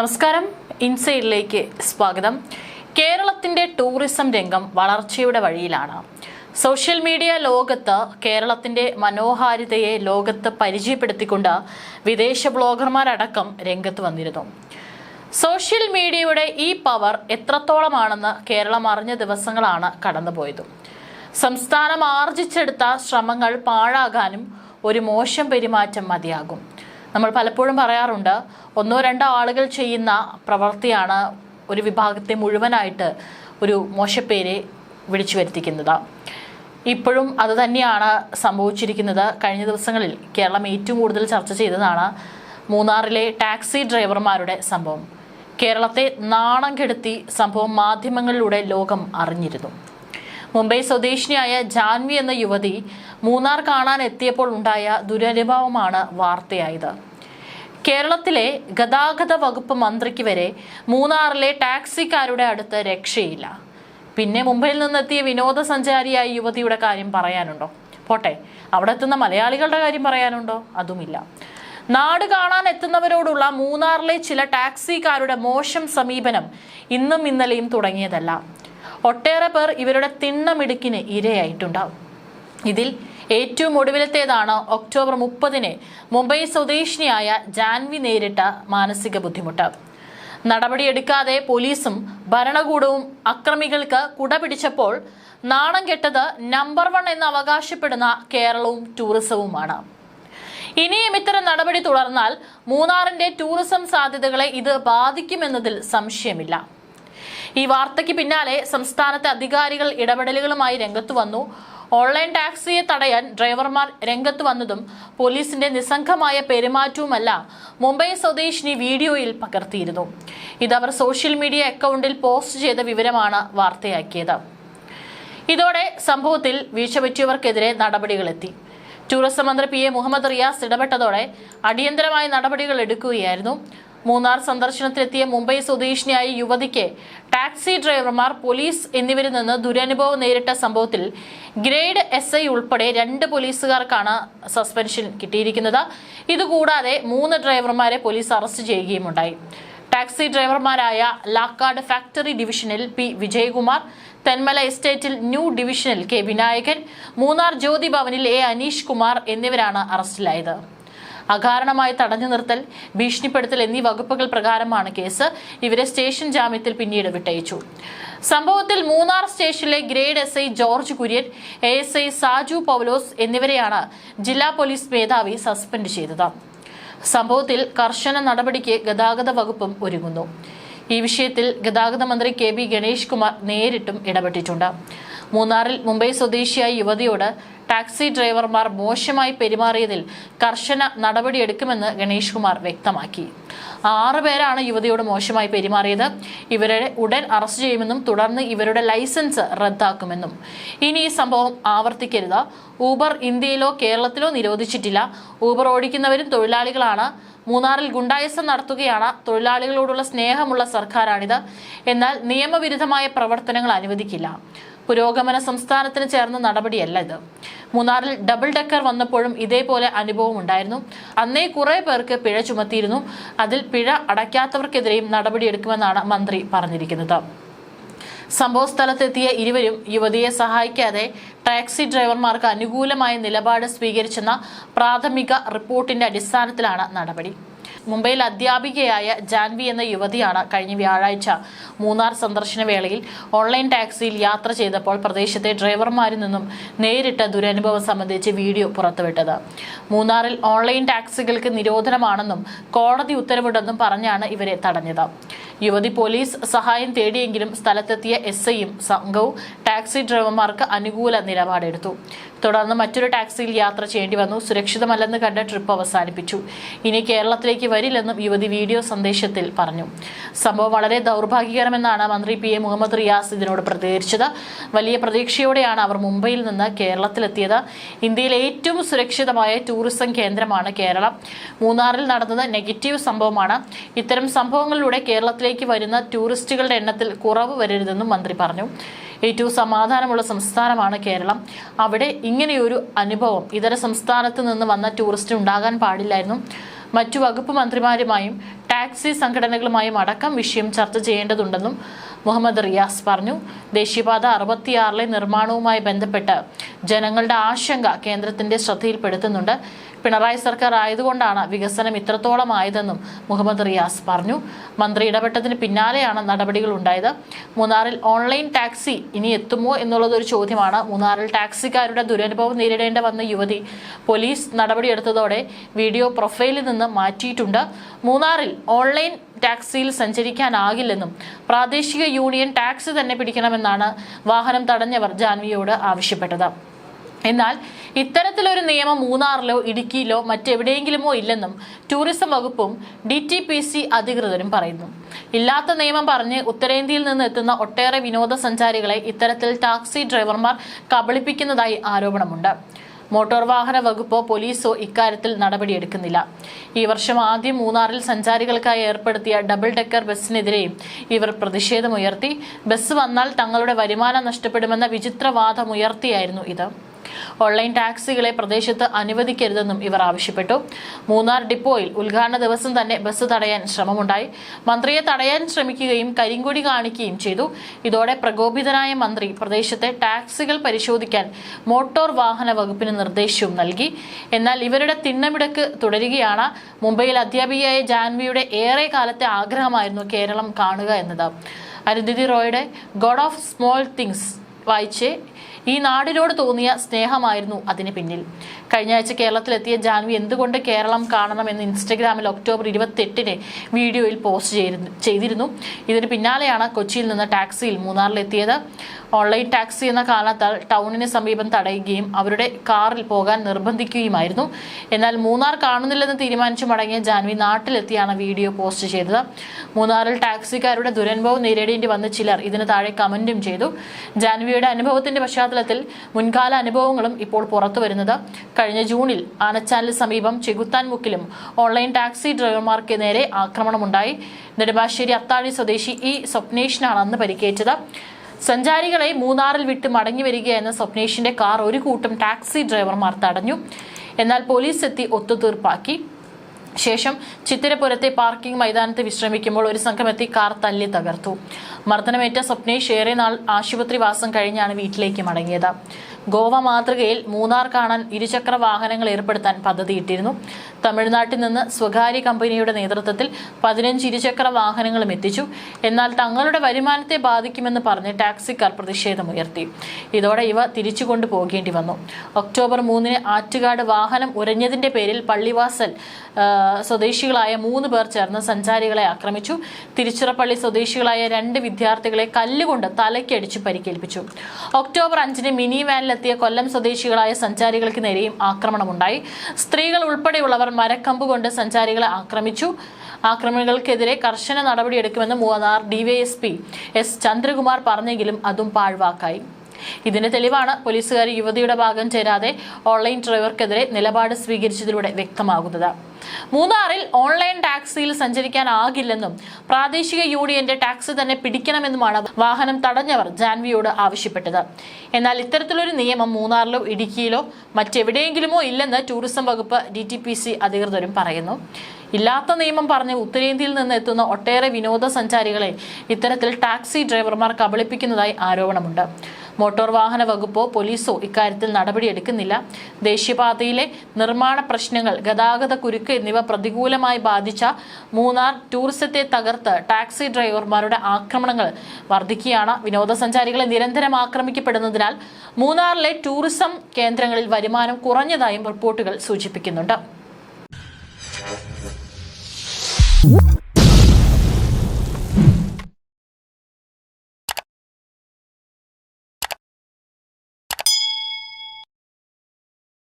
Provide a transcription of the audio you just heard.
നമസ്കാരം. ഇൻസൈഡിലേക്ക് സ്വാഗതം. കേരളത്തിന്റെ ടൂറിസം രംഗം വളർച്ചയുടെ വഴിയിലാണ്. സോഷ്യൽ മീഡിയ ലോകത്ത് കേരളത്തിന്റെ മനോഹാരിതയെ ലോകത്ത് പരിചയപ്പെടുത്തിക്കൊണ്ട് വിദേശ ബ്ലോഗർമാരടക്കം രംഗത്ത് വന്നിരുന്നു. സോഷ്യൽ മീഡിയയുടെ ഈ പവർ എത്രത്തോളമാണെന്ന് കേരളം അറിഞ്ഞ ദിവസങ്ങളാണ് കടന്നുപോയത്. സംസ്ഥാനം ആർജിച്ചെടുത്ത ശ്രമങ്ങൾ പാഴാകാനും ഒരു മോശം പെരുമാറ്റം മതിയാകും. നമ്മൾ പലപ്പോഴും പറയാറുണ്ട് ഒന്നോ രണ്ടോ ആളുകൾ ചെയ്യുന്ന പ്രവൃത്തിയാണ് ഒരു വിഭാഗത്തെ മുഴുവനായിട്ട് ഒരു മോശപ്പേരെ വിളിച്ചു വരുത്തിക്കുന്നത്. ഇപ്പോഴും അത് തന്നെയാണ് സംഭവിച്ചിരിക്കുന്നത്. കഴിഞ്ഞ ദിവസങ്ങളിൽ കേരളം ഏറ്റവും കൂടുതൽ ചർച്ച ചെയ്തതാണ് മൂന്നാറിലെ ടാക്സി ഡ്രൈവർമാരുടെ സംഭവം. കേരളത്തെ നാണം കെടുത്തി സംഭവം മാധ്യമങ്ങളിലൂടെ ലോകം അറിഞ്ഞിരുന്നു. മുംബൈ സ്വദേശിനിയായ ജാൻവി എന്ന യുവതി മൂന്നാർ കാണാൻ എത്തിയപ്പോൾ ഉണ്ടായ ദുരനുഭവമാണ് വാർത്തയായത്. കേരളത്തിലെ ഗതാഗത വകുപ്പ് മന്ത്രിക്ക് വരെ മൂന്നാറിലെ ടാക്സിക്കാരുടെ അടുത്ത് രക്ഷയില്ല. പിന്നെ മുംബൈയിൽ നിന്നെത്തിയ വിനോദസഞ്ചാരിയായ യുവതിയുടെ കാര്യം പറയാനുണ്ടോ? പോട്ടെ അവിടെ എത്തുന്ന മലയാളികളുടെ കാര്യം പറയാനുണ്ടോ? അതുമില്ല. നാട് കാണാൻ എത്തുന്നവരോടുള്ള മൂന്നാറിലെ ചില ടാക്സിക്കാരുടെ മോശം സമീപനം ഇന്നും ഇന്നലെയും തുടങ്ങിയതല്ല. ഒട്ടേറെ പേർ ഇവരുടെ തിണ്ണമിടുക്കിന് ഇരയായിട്ടുണ്ടാവും. ഇതിൽ ഏറ്റവും ഒടുവിലത്തേതാണ് ഒക്ടോബർ മുപ്പതിന് മുംബൈ സ്വദേശിനിയായ ജാൻവി നേരിട്ട മാനസിക ബുദ്ധിമുട്ട്. നടപടിയെടുക്കാതെ പോലീസും ഭരണകൂടവും അക്രമികൾക്ക് കുട പിടിച്ചപ്പോൾ നാണം കെട്ടത് നമ്പർ വൺ എന്ന് അവകാശപ്പെടുന്ന കേരളവും ടൂറിസവുമാണ്. ഇനിയും ഇത്തരം നടപടി തുടർന്നാൽ മൂന്നാറിന്റെ ടൂറിസം സാധ്യതകളെ ഇത് ബാധിക്കുമെന്നതിൽ സംശയമില്ല. ഈ വാർത്തയ്ക്ക് പിന്നാലെ സംസ്ഥാനത്തെ അധികാരികൾ ഇടപെടലുകളുമായി രംഗത്തു വന്നു. ഓൺലൈൻ ടാക്സിയെ തടയാൻ ഡ്രൈവർമാർ രംഗത്ത് വന്നതും പോലീസിന്റെ നിസ്സംഗമായ പെരുമാറ്റവുമല്ല മുംബൈ സ്വദേശിനി വീഡിയോയിൽ പകർത്തിയിരുന്നു. ഇതവർ സോഷ്യൽ മീഡിയ അക്കൗണ്ടിൽ പോസ്റ്റ് ചെയ്ത വിവരമാണ് വാർത്തയാക്കിയത്. ഇതോടെ സംഭവത്തിൽ വീഴ്ച പറ്റിയവർക്കെതിരെ നടപടികളെത്തി. ടൂറിസം മന്ത്രി പി എ മുഹമ്മദ് റിയാസ് ഇടപെട്ടതോടെ അടിയന്തരമായ നടപടികൾ എടുക്കുകയായിരുന്നു. മൂന്നാർ സന്ദർശനത്തിലെത്തിയ മുംബൈ സ്വദേശിനിയായ യുവതിക്ക് ടാക്സി ഡ്രൈവർമാർ പോലീസ് എന്നിവരിൽ നിന്ന് ദുരനുഭവം നേരിട്ട സംഭവത്തിൽ ഗ്രേഡ് എസ് ഐ ഉൾപ്പെടെ രണ്ട് പോലീസുകാർക്കാണ് സസ്പെൻഷൻ കിട്ടിയിരിക്കുന്നത്. ഇതുകൂടാതെ മൂന്ന് ഡ്രൈവർമാരെ പോലീസ് അറസ്റ്റ് ചെയ്യുകയുമുണ്ടായി. ടാക്സി ഡ്രൈവർമാരായ ലാക്കാട് ഫാക്ടറി ഡിവിഷനിൽ പി വിജയകുമാർ തെന്മല എസ്റ്റേറ്റിൽ ന്യൂ ഡിവിഷനിൽ കെ വിനായകൻ മൂന്നാർ ജ്യോതി ഭവനിൽ എ അനീഷ് കുമാർ എന്നിവരാണ് അറസ്റ്റിലായത്. അകാരണമായി തടഞ്ഞു നിർത്തൽ ഭീഷണിപ്പെടുത്തൽ എന്നീ വകുപ്പുകൾ പ്രകാരമാണ് കേസ്. ഇവരെ സ്റ്റേഷൻ ജാമ്യത്തിൽ പിന്നീട് വിട്ടയച്ചു. സംഭവത്തിൽ മൂന്നാർ സ്റ്റേഷനിലെ grade S I George Kurian A S I Saju Paulose എന്നിവരെയാണ് ജില്ലാ പോലീസ് മേധാവി സസ്പെൻഡ് ചെയ്തത്. സംഭവത്തിൽ കർശന നടപടിക്ക് ഗതാഗത വകുപ്പും ഒരുങ്ങുന്നു. ഈ വിഷയത്തിൽ ഗതാഗത മന്ത്രി കെ ബി ഗണേഷ് കുമാർ നേരിട്ടും ഇടപെട്ടിട്ടുണ്ട്. മൂന്നാറിൽ മുംബൈ സ്വദേശിയായ യുവതിയോട് ടാക്സി ഡ്രൈവർമാർ മോശമായി പെരുമാറിയതിൽ കർശന നടപടിയെടുക്കുമെന്ന് ഗണേഷ് കുമാർ വ്യക്തമാക്കി. ആറ് പേരാണ് യുവതിയോട് മോശമായി പെരുമാറിയത്. ഇവരെ ഉടൻ അറസ്റ്റ് ചെയ്യുമെന്നും തുടർന്ന് ഇവരുടെ ലൈസൻസ് റദ്ദാക്കുമെന്നും. ഇനി ഈ സംഭവം ആവർത്തിക്കരുത്. ഊബർ ഇന്ത്യയിലോ കേരളത്തിലോ നിരോധിച്ചിട്ടില്ല. ഊബർ ഓടിക്കുന്നവരും തൊഴിലാളികളാണ്. മൂന്നാറിൽ ഗുണ്ടായസം നടത്തുകയാണ്. തൊഴിലാളികളോടുള്ള സ്നേഹമുള്ള സർക്കാരാണിത്. എന്നാൽ നിയമവിരുദ്ധമായ പ്രവർത്തനങ്ങൾ അനുവദിക്കില്ല. പുരോഗമന സംസ്ഥാനത്തിന് ചേർന്ന നടപടിയല്ല ഇത്. മൂന്നാറിൽ ഡബിൾ ഡെക്കർ വന്നപ്പോഴും ഇതേപോലെ അനുഭവം ഉണ്ടായിരുന്നു. അന്നേ കുറെ പേർക്ക് പിഴ ചുമത്തിയിരുന്നു. അതിൽ പിഴ അടയ്ക്കാത്തവർക്കെതിരെയും നടപടിയെടുക്കുമെന്നാണ് മന്ത്രി പറഞ്ഞിരിക്കുന്നത്. സംഭവ സ്ഥലത്തെത്തിയ ഇരുവരും യുവതിയെ സഹായിക്കാതെ ടാക്സി ഡ്രൈവർമാർക്ക് അനുകൂലമായ നിലപാട് സ്വീകരിച്ചെന്ന പ്രാഥമിക റിപ്പോർട്ടിന്റെ അടിസ്ഥാനത്തിലാണ് നടപടി. മുംബൈയിൽ അധ്യാപികയായ ജാൻവി എന്ന യുവതിയാണ് കഴിഞ്ഞ വ്യാഴാഴ്ച മൂന്നാർ സന്ദർശന വേളയിൽ ഓൺലൈൻ ടാക്സിയിൽ യാത്ര ചെയ്തപ്പോൾ പ്രദേശത്തെ ഡ്രൈവർമാരിൽ നിന്നും നേരിട്ട ദുരനുഭവം സംബന്ധിച്ച് വീഡിയോ പുറത്തുവിട്ടത്. മൂന്നാറിൽ ഓൺലൈൻ ടാക്സികൾക്ക് നിരോധനമാണെന്നും കോടതി ഉത്തരവിടെന്നും പറഞ്ഞാണ് ഇവരെ തടഞ്ഞത്. യുവതി പോലീസ് സഹായം തേടിയെങ്കിലും സ്ഥലത്തെത്തിയ എസ് ഐയും സംഘവും ടാക്സി ഡ്രൈവർമാർക്ക് അനുകൂല നിലപാടെടുത്തു. തുടർന്ന് മറ്റൊരു ടാക്സിയിൽ യാത്ര ചെയ്യേണ്ടി വന്നു. സുരക്ഷിതമല്ലെന്ന് കണ്ട് ട്രിപ്പ് അവസാനിപ്പിച്ചു. ഇനി കേരളത്തിലേക്ക് വരില്ലെന്നും യുവതി വീഡിയോ സന്ദേശത്തിൽ പറഞ്ഞു. സംഭവം വളരെ ദൗർഭാഗ്യകരമെന്നാണ് മന്ത്രി പി എ മുഹമ്മദ് റിയാസ് ഇതിനോട് പ്രതികരിച്ചത്. വലിയ പ്രതീക്ഷയോടെയാണ് അവർ മുംബൈയിൽ നിന്ന് കേരളത്തിലെത്തിയത്. ഇന്ത്യയിലെ ഏറ്റവും സുരക്ഷിതമായ ടൂറിസം കേന്ദ്രമാണ് കേരളം. മൂന്നാറിൽ നടന്നത് നെഗറ്റീവ് സംഭവമാണ്. ഇത്തരം സംഭവങ്ങളിലൂടെ കേരളത്തിലേക്ക് വരുന്ന ടൂറിസ്റ്റുകളുടെ എണ്ണത്തിൽ കുറവ് വരരുതെന്നും മന്ത്രി പറഞ്ഞു. ഏറ്റവും സമാധാനമുള്ള സംസ്ഥാനമാണ് കേരളം. അവിടെ ഇങ്ങനെയൊരു അനുഭവം ഇതര സംസ്ഥാനത്ത് നിന്ന് വന്ന ടൂറിസ്റ്റ് ഉണ്ടാകാൻ പാടില്ലായിരുന്നു. മറ്റു വകുപ്പ് മന്ത്രിമാരുമായും ടാക്സി സംഘടനകളുമായും അടക്കം വിഷയം ചർച്ച ചെയ്യേണ്ടതുണ്ടെന്നും മുഹമ്മദ് റിയാസ് പറഞ്ഞു. ദേശീയപാത അറുപത്തിയാറിലെ നിർമ്മാണവുമായി ബന്ധപ്പെട്ട് ജനങ്ങളുടെ ആശങ്ക കേന്ദ്രത്തിന്റെ ശ്രദ്ധയിൽപ്പെടുത്തുന്നുണ്ട്. പിണറായി സർക്കാർ ആയതുകൊണ്ടാണ് വികസനം ഇത്രത്തോളം ആയതെന്നും മുഹമ്മദ് റിയാസ് പറഞ്ഞു. മന്ത്രി ഇടപെട്ടതിന് പിന്നാലെയാണ് നടപടികൾ ഉണ്ടായത്. മൂന്നാറിൽ ഓൺലൈൻ ടാക്സി ഇനി എത്തുമോ എന്നുള്ളത് ഒരു ചോദ്യമാണ്. മൂന്നാറിൽ ടാക്സിക്കാരുടെ ദുരനുഭവം നേരിടേണ്ട വന്ന യുവതി പോലീസ് നടപടിയെടുത്തതോടെ വീഡിയോ പ്രൊഫൈലിൽ നിന്ന് മാറ്റിയിട്ടുണ്ട്. മൂന്നാറിൽ ഓൺലൈൻ ടാക്സിയിൽ സഞ്ചരിക്കാനാകില്ലെന്നും പ്രാദേശിക യൂണിയൻ ടാക്സി തന്നെ പിടിക്കണമെന്നാണ് വാഹനം തടഞ്ഞവർ ജാൻവിയോട് ആവശ്യപ്പെട്ടത്. എന്നാൽ ഇത്തരത്തിലൊരു നിയമം മൂന്നാറിലോ ഇടുക്കിയിലോ മറ്റെവിടെയെങ്കിലുമോ ഇല്ലെന്നും ടൂറിസം വകുപ്പും ഡി ടി പി സി അധികൃതരും പറയുന്നു. ഇല്ലാത്ത നിയമം പറഞ്ഞ് ഉത്തരേന്ത്യയിൽ നിന്ന് എത്തുന്ന ഒട്ടേറെ വിനോദസഞ്ചാരികളെ ഇത്തരത്തിൽ ടാക്സി ഡ്രൈവർമാർ കബളിപ്പിക്കുന്നതായി ആരോപണമുണ്ട്. മോട്ടോർ വാഹന വകുപ്പോ പോലീസോ ഇക്കാര്യത്തിൽ നടപടിയെടുക്കുന്നില്ല. ഈ വർഷം ആദ്യം മൂന്നാറിൽ സഞ്ചാരികൾക്കായി ഏർപ്പെടുത്തിയ ഡബിൾ ഡെക്കർ ബസ്സിനെതിരെയും ഇവർ പ്രതിഷേധമുയർത്തി. ബസ് വന്നാൽ തങ്ങളുടെ വരുമാനം നഷ്ടപ്പെടുമെന്ന വിചിത്രവാദമുയർത്തിയായിരുന്നു ഇത്. ഓൺലൈൻ ടാക്സികളെ പ്രദേശത്ത് അനുവദിക്കരുതെന്നും ഇവർ ആവശ്യപ്പെട്ടു. മൂന്നാർ ഡിപ്പോയിൽ ഉദ്ഘാടന ദിവസം തന്നെ ബസ് തടയാൻ ശ്രമമുണ്ടായി. മന്ത്രിയെ തടയാൻ ശ്രമിക്കുകയും കരിങ്കൊടി കാണിക്കുകയും ചെയ്തു. ഇതോടെ പ്രകോപിതനായ മന്ത്രി പ്രദേശത്തെ ടാക്സികൾ പരിശോധിക്കാൻ മോട്ടോർ വാഹന വകുപ്പിന് നിർദ്ദേശവും നൽകി. എന്നാൽ ഇവരുടെ തിണ്ണമിടക്ക് തുടരുകയാണ്. മുംബൈയിൽ അധ്യാപികയായ ജാൻവിയുടെ ഏറെ കാലത്തെ ആഗ്രഹമായിരുന്നു കേരളം കാണുക എന്നത്. അരുന്ധതി റോയുടെ ഗോഡ് ഓഫ് സ്മോൾ തിങ്സ് വായിച്ച് ഈ നാടിനോട് തോന്നിയ സ്നേഹമായിരുന്നു അതിന് പിന്നിൽ. കഴിഞ്ഞ ആഴ്ച കേരളത്തിലെത്തിയ ജാൻവി എന്തുകൊണ്ട് കേരളം കാണണമെന്ന് ഇൻസ്റ്റഗ്രാമിൽ ഒക്ടോബർ ഇരുപത്തെട്ടിന് വീഡിയോയിൽ പോസ്റ്റ് ചെയ്തിരുന്നു ഇതിന് പിന്നാലെയാണ് കൊച്ചിയിൽ നിന്ന് ടാക്സിയിൽ മൂന്നാറിലെത്തിയത്. ഓൺലൈൻ ടാക്സി എന്ന കാരണത്താൽ ടൗണിന് സമീപം തടയുകയും അവരുടെ കാറിൽ പോകാൻ നിർബന്ധിക്കുകയുമായിരുന്നു. എന്നാൽ മൂന്നാർ കാണുന്നില്ലെന്ന് തീരുമാനിച്ചു മടങ്ങിയ ജാൻവി നാട്ടിലെത്തിയാണ് വീഡിയോ പോസ്റ്റ് ചെയ്തത്. മൂന്നാറിൽ ടാക്സിക്കാരുടെ ദുരനുഭവം നേരിടേണ്ടി വന്ന ചിലർ ഇതിന് താഴെ കമന്റും ചെയ്തു. ജാൻവിയുടെ അനുഭവത്തിന്റെ പശ്ചാത്തലത്തിൽ മുൻകാല അനുഭവങ്ങളും ഇപ്പോൾ പുറത്തു വരുന്നത്. കഴിഞ്ഞ ജൂണിൽ ആനച്ചാലിന് സമീപം ചെകുത്താൻ മുക്കിലും ഓൺലൈൻ ടാക്സി ഡ്രൈവർമാർക്ക് നേരെ ആക്രമണമുണ്ടായി. നെടുമ്പാശ്ശേരി അത്താഴി സ്വദേശി ഇ സ്വപ്നേഷിനാണ് അന്ന് പരിക്കേറ്റത്. സഞ്ചാരികളെ മൂന്നാറിൽ വിട്ട് മടങ്ങി വരികയെന്ന സ്വപ്നേഷിന്റെ കാർ ഒരു കൂട്ടം ടാക്സി ഡ്രൈവർമാർ തടഞ്ഞു. എന്നാൽ പോലീസ് എത്തി ഒത്തുതീർപ്പാക്കി. ശേഷം ചിത്തിരപുരത്തെ പാർക്കിംഗ് മൈതാനത്ത് വിശ്രമിക്കുമ്പോൾ ഒരു സംഘമെത്തി കാർ തല്ലി തകർത്തു. മർദ്ദനമേറ്റ സ്വപ്നേഷ് ഏറെ നാൾ ആശുപത്രിവാസം കഴിഞ്ഞാണ് വീട്ടിലേക്ക് മടങ്ങിയത്. ഗോവ മാതൃകയിൽ മൂന്നാർ കാണാൻ ഇരുചക്ര വാഹനങ്ങൾ ഏർപ്പെടുത്താൻ പദ്ധതിയിട്ടിരുന്നു തമിഴ്നാട്ടിൽ നിന്ന് സ്വകാര്യ കമ്പനിയുടെ നേതൃത്വത്തിൽ പതിനഞ്ച് ഇരുചക്ര വാഹനങ്ങളും എത്തിച്ചു. എന്നാൽ തങ്ങളുടെ വരുമാനത്തെ ബാധിക്കുമെന്ന് പറഞ്ഞ് ടാക്സിക്കാർ പ്രതിഷേധമുയർത്തി. ഇതോടെ ഇവ തിരിച്ചു കൊണ്ടുപോകേണ്ടി വന്നു. ഒക്ടോബർ മൂന്നിന് ആറ്റുകാട് വാഹനം ഉരഞ്ഞതിന്റെ പേരിൽ പള്ളിവാസൽ സ്വദേശികളായ മൂന്ന് പേർ ചേർന്ന് സഞ്ചാരികളെ ആക്രമിച്ചു. തിരുച്ചിറപ്പള്ളി സ്വദേശികളായ രണ്ട് വിദ്യാർത്ഥികളെ കല്ലുകൊണ്ട് തലയ്ക്കടിച്ചു പരിക്കേൽപ്പിച്ചു. ഒക്ടോബർ അഞ്ചിന് മിനി വാനിലെത്തിയ കൊല്ലം സ്വദേശികളായ സഞ്ചാരികൾക്ക് നേരെയും ആക്രമണമുണ്ടായി. സ്ത്രീകൾ ഉൾപ്പെടെയുള്ളവർ മരക്കമ്പ് കൊണ്ട് സഞ്ചാരികളെ ആക്രമിച്ചു. ആക്രമണികൾക്കെതിരെ കർശന നടപടിയെടുക്കുമെന്ന് മൂന്നാർ ഡിവൈഎസ്പി എസ് ചന്ദ്രകുമാർ പറഞ്ഞെങ്കിലും അതും പാഴ്വാക്കായി. ഇതിന്റെ തെളിവാണ് പോലീസുകാർ യുവതിയുടെ ഭാഗം ചേരാതെ ഓൺലൈൻ ഡ്രൈവർക്കെതിരെ നിലപാട് സ്വീകരിച്ചതിലൂടെ വ്യക്തമാകുന്നത്. മൂന്നാറിൽ ഓൺലൈൻ ടാക്സിയിൽ സഞ്ചരിക്കാനാകില്ലെന്നും പ്രാദേശിക യൂണിയന്റെ ടാക്സി തന്നെ പിടിക്കണമെന്നുമാണ് വാഹനം തടഞ്ഞവർ ജാൻവിയോട് ആവശ്യപ്പെട്ടത്. എന്നാൽ ഇത്തരത്തിലൊരു നിയമം മൂന്നാറിലോ ഇടുക്കിയിലോ മറ്റെവിടെയെങ്കിലുമോ ഇല്ലെന്ന് ടൂറിസം വകുപ്പ് ഡി അധികൃതരും പറയുന്നു. ഇല്ലാത്ത നിയമം പറഞ്ഞ് ഉത്തരേന്ത്യയിൽ നിന്ന് എത്തുന്ന ഒട്ടേറെ വിനോദസഞ്ചാരികളെ ഇത്തരത്തിൽ ടാക്സി ഡ്രൈവർമാർ കബളിപ്പിക്കുന്നതായി ആരോപണമുണ്ട്. മോട്ടോർ വാഹന വകുപ്പോ പോലീസോ ഇക്കാര്യത്തിൽ നടപടിയെടുക്കുന്നില്ല. ദേശീയപാതയിലെ നിർമ്മാണ പ്രശ്നങ്ങൾ ഗതാഗത കുരുക്ക് എന്നിവ പ്രതികൂലമായി ബാധിച്ച മൂന്നാർ ടൂറിസത്തെ തകർത്ത് ടാക്സി ഡ്രൈവർമാരുടെ ആക്രമണങ്ങൾ വർദ്ധിക്കുകയാണ് വിനോദസഞ്ചാരികളെ നിരന്തരം ആക്രമിക്കപ്പെടുന്നതിനാൽ മൂന്നാറിലെ ടൂറിസം കേന്ദ്രങ്ങളിൽ വരുമാനം കുറഞ്ഞതായും റിപ്പോർട്ടുകൾ സൂചിപ്പിക്കുന്നുണ്ട്.